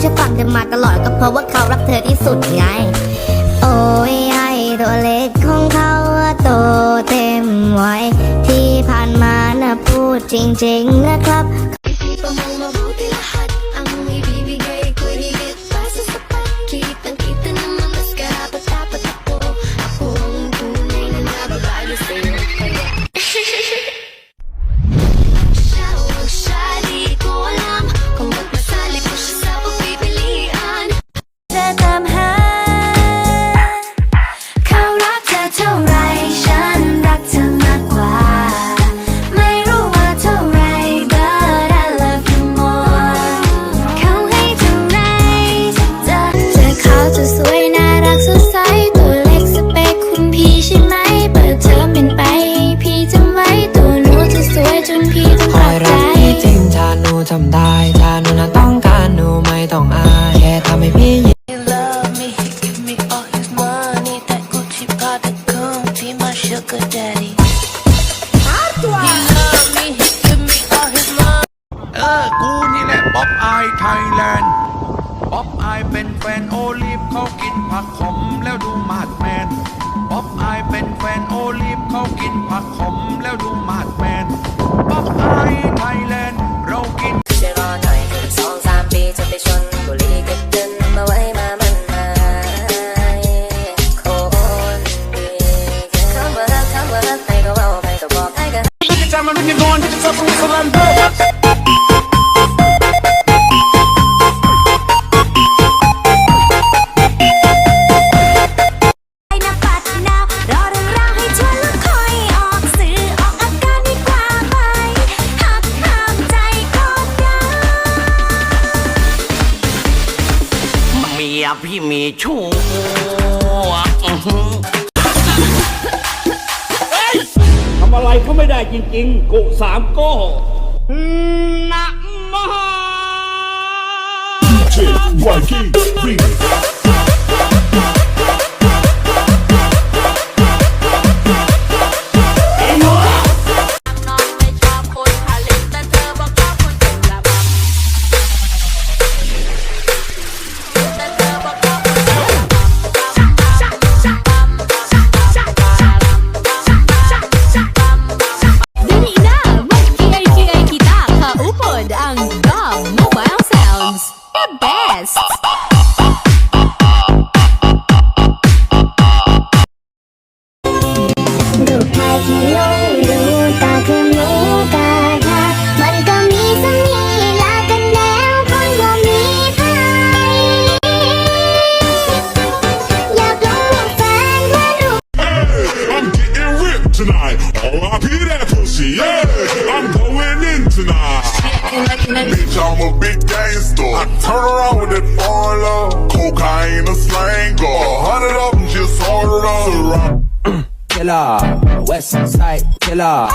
เชื่ฟังเธอมาตลอดก็เพราะว่าเขารักเธอที่สุดไง โอ้ยไอตัวเล็กของเขาโตเต็มวัยที่ผ่านมานะพูดจริง ๆนะครับ น่ารักสดใสตัวเล็กสเปคคุณพี่ใช่ไหม เปิดเทอมเป็นไป พี่จำไว้ตัวหนูจะสวยจนพี่ต้องปอรัยบใจ รักพี่จริงถ้าหนูทำได้ถ้าหนูน่ะต้องการหนูไม่ต้องอายแค่ทำให้พี่ยิ้ม He love me, he give me all his money. That Gucci Prada Gucci, my sugar daddy. He love me, he give me all his money. เออ กูนี่แหละป๊อปอายไทยแลนด์ ป๊อปอายเป็นแฟนโอลิฟเขากินผักขมแล้วดูมาดแมนป๊อปอายเป็นแฟนโอลิฟเขากินผักขมแล้วดูมาดแมนป๊อปอายไทยแลนด์เรากินจะรอหน่อยอีกสองสามปีจะไปชนบุรีก็ดึงมาไว้มามันหายคนดีคำว่ารักคำว่ารักใครก็เว่าใครก็บอกใครก็ไยพี่มีชู้ทำอะไรก็ไม่ได้จริงๆ กุสามโก้นะมหา Dali R.I.P. that pussy, yeah. I'm going in tonight. Bitch, I'm a big gangster. I turn around with that foreign love. Cocaine, a slanger. A hundred of them just ordered us. killer West Side killer